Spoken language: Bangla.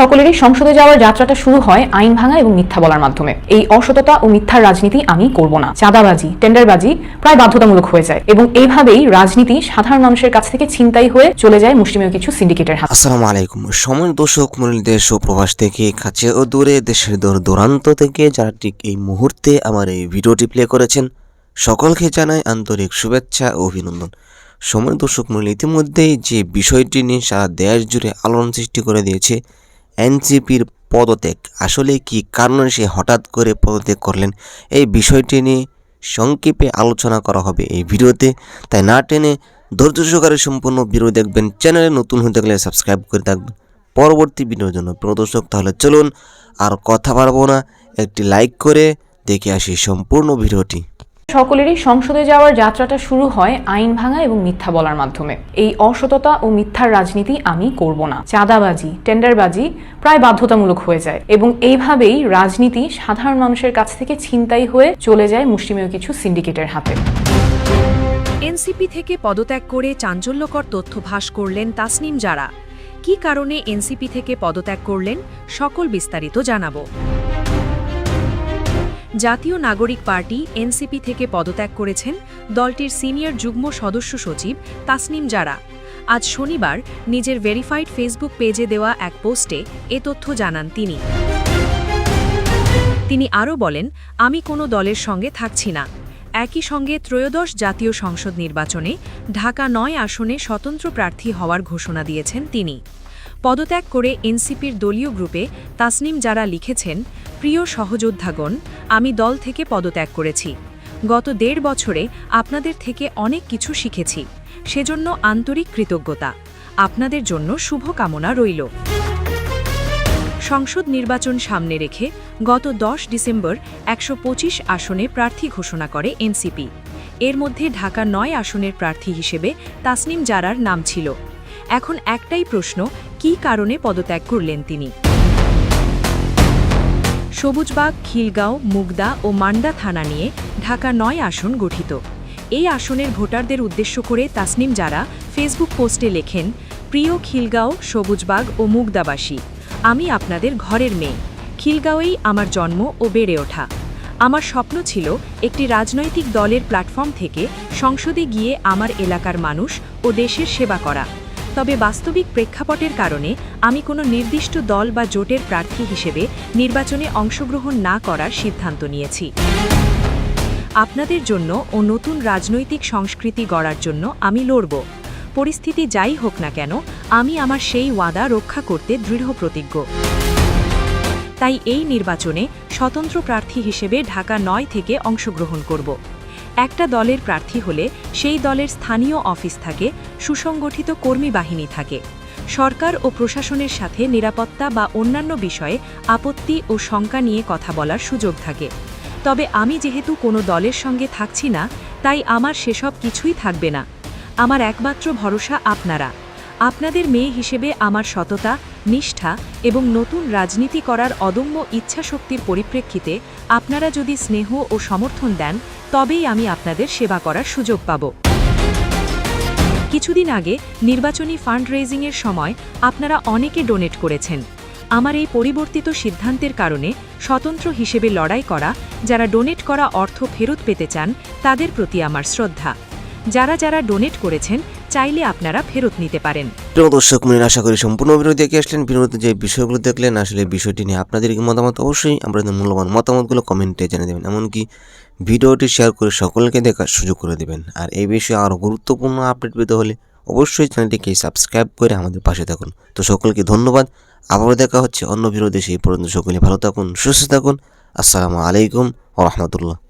সকলেরই সংসদে যাওয়ার যাত্রাটা শুরু হয় আইন ভাঙা এবং মিথ্যা বলার মাধ্যমে। এই অসততা ও মিথ্যার রাজনীতি আমি করব না। চাঁদাবাজি, টেন্ডারবাজি প্রায় বাধ্যতামূলক হয়ে যায় এবং এইভাবেই রাজনীতি সাধারণ মানুষের কাছ থেকে ছিনতাই হয়ে চলে যায় মুসলিমীয় কিছু সিন্ডিকেটের হাতে। আসসালামু আলাইকুম। সময় দর্শক মূল দেশ ও থেকে কাছে ও দূরে, দেশের দূর দূরান্ত থেকে যারা ঠিক এই মুহূর্তে আমার এই ভিডিওটি প্লে করেছেন, সকলকে জানাই আন্তরিক শুভেচ্ছা ও অভিনন্দন। সময় দর্শক মূল ইতিমধ্যেই যে বিষয়টি নিয়ে সারা দেশ জুড়ে আলোড়ন সৃষ্টি করে দিয়েছে এনসিপির পদত্যাগ। আসলে কি কারণে সে হঠাৎ করে পদত্যাগ করলেন? এই বিষয়টি নিয়ে সংক্ষেপে আলোচনা করা হবে এই ভিডিওতে। তাই না টেনে ধৈর্য সহকারে সম্পূর্ণ ভিডিও দেখবেন। চ্যানেলে নতুন হতে গেলে সাবস্ক্রাইব করে থাকবেন। পরবর্তী ভিডিওর জন্য প্রিয় দর্শক, তাহলে চলুন আর কথা পারব না। একটি লাইক করে দেখে আসি সম্পূর্ণ ভিডিওটি। সকলেরই সংসদে যাওয়ার যাত্রাটা শুরু হয় আইন ভাঙা এবং মিথ্যা বলার মাধ্যমে। এই অসততা ও মিথ্যার রাজনীতি আমি করব না। চাঁদাবাজি, টেন্ডারবাজি প্রায় বাধ্যতামূলক হয়ে যায় এবং এইভাবেই রাজনীতি সাধারণ মানুষের কাছ থেকে ছিনতাই হয়ে চলে যায় মুসলিমীয় কিছু সিন্ডিকেটের হাতে। এনসিপি থেকে পদত্যাগ করে চাঞ্চল্যকর তথ্য ফাঁস করলেন তাসনিম যারা কি কারণে এনসিপি থেকে পদত্যাগ করলেন, সকল বিস্তারিত জানাব। জাতীয় নাগরিক পার্টি এনসিপি থেকে পদত্যাগ করেছেন দলটির সিনিয়র যুগ্ম সদস্য সচিব তাসনিম জারা। আজ শনিবার নিজের ভেরিফাইড ফেসবুক পেজে দেওয়া এক পোস্টে এ তথ্য জানান তিনি। তিনি আরও বলেন, আমি কোনো দলের সঙ্গে থাকছি না। একই সঙ্গে ত্রয়োদশ জাতীয় সংসদ নির্বাচনে ঢাকা নয় আসনে স্বতন্ত্র প্রার্থী হওয়ার ঘোষণা দিয়েছেন তিনি। পদত্যাগ করে এনসিপির দলীয় গ্রুপে তাসনিম যারা লিখেছেন, প্রিয় সহযোদ্ধাগণ, আমি দল থেকে পদত্যাগ করেছি। গত দেড় বছরে আপনাদের থেকে অনেক কিছু শিখেছি। সেজন্য আন্তরিক কৃতজ্ঞতা। আপনাদের জন্য শুভকামনা রইল। সংসদ নির্বাচন সামনে রেখে গত দশ ডিসেম্বর একশো পঁচিশ আসনে প্রার্থী ঘোষণা করে এনসিপি। এর মধ্যে ঢাকা নয় আসনের প্রার্থী হিসেবে তাসনিম জারার নাম ছিল। এখন একটাই প্রশ্ন কী কারণে পদত্যাগ করলেন তিনি? সবুজবাগ, খিলগাঁও, মুগদা ও মান্ডা থানা নিয়ে ঢাকা নয় আসন গঠিত। এই আসনের ভোটারদের উদ্দেশ্য করে তাসনিম যারা ফেসবুক পোস্টে লেখেন, প্রিয় খিলগাঁও, সবুজবাগ ও মুগদাবাসী, আমি আপনাদের ঘরের মেয়ে। খিলগাঁওয়েই আমার জন্ম ও বেড়ে ওঠা। আমার স্বপ্ন ছিল একটি রাজনৈতিক দলের প্ল্যাটফর্ম থেকে সংসদে গিয়ে আমার এলাকার মানুষ ও দেশের সেবা করা। তবে বাস্তবিক প্রেক্ষাপটের কারণে আমি কোনো নির্দিষ্ট দল বা জোটের প্রার্থী হিসেবে নির্বাচনে অংশগ্রহণ না করার সিদ্ধান্ত নিয়েছি। আপনাদের জন্য ও নতুন রাজনৈতিক সংস্কৃতি গড়ার জন্য আমি লড়ব। পরিস্থিতি যাই হোক না কেন, আমি আমার সেই ওয়াদা রক্ষা করতে দৃঢ় প্রতিজ্ঞ। তাই এই নির্বাচনে স্বতন্ত্র প্রার্থী হিসেবে ঢাকা নয় থেকে অংশগ্রহণ করব। একটা দলের প্রার্থী হলে সেই দলের স্থানীয় অফিস থাকে, সুসংগঠিত কর্মী বাহিনী থাকে। সরকার ও প্রশাসনের সাথে নিরাপত্তা বা অন্যান্য বিষয়ে আপত্তি ও শঙ্কা নিয়ে কথা বলার সুযোগ থাকে। তবে আমি যেহেতু কোনো দলের সঙ্গে থাকছি না, তাই আমার সেসব কিছুই থাকবে না। আমার একমাত্র ভরসা আপনারা। আপনাদের মেয়ে হিসেবে আমার সততা নিষ্ঠা এবং নতুন রাজনীতি করার অদম্য ইচ্ছাশক্তির পরিপ্রেক্ষিতে আপনারা যদি স্নেহ ও সমর্থন দেন, তবেই আমি আপনাদের সেবা করার সুযোগ পাব। কিছুদিন আগে নির্বাচনী ফান্ড রেজিংয়ের সময় আপনারা অনেকে ডোনেট করেছেন। আমার এই পরিবর্তিত সিদ্ধান্তের কারণে স্বতন্ত্র হিসেবে লড়াই করা, যারা ডোনেট করা অর্থ ফেরত পেতে চান, তাদের প্রতি আমার শ্রদ্ধা। যারা যারা ডোনেট করেছেন, চাইলে আপনারা ফেরত নিতে পারেন। দর্শক মনে আশা করি সম্পূর্ণ ভিডিও দেখে আসলেন। ভিডিওতে যে বিষয়গুলো দেখলেন, আসলে বিষয়টি নিয়ে আপনাদের মতামত? অবশ্যই আপনাদের মূল্যবান মতামতগুলো কমেন্টে জানিয়ে দেবেন। এমনকি ভিডিওটি শেয়ার করে সকলকে দেখার সুযোগ করে দেবেন। আর এই বিষয়ে আরও গুরুত্বপূর্ণ আপডেট পেতে হলে অবশ্যই চ্যানেলটিকে সাবস্ক্রাইব করে আমাদের পাশে থাকুন। তো সকলকে ধন্যবাদ। আবারও দেখা হচ্ছে অন্য ভিডিও দেশে। এই পর্যন্ত সকলে ভালো থাকুন, সুস্থ থাকুন। আসসালামু আলাইকুম ও রহমতুল্লাহ।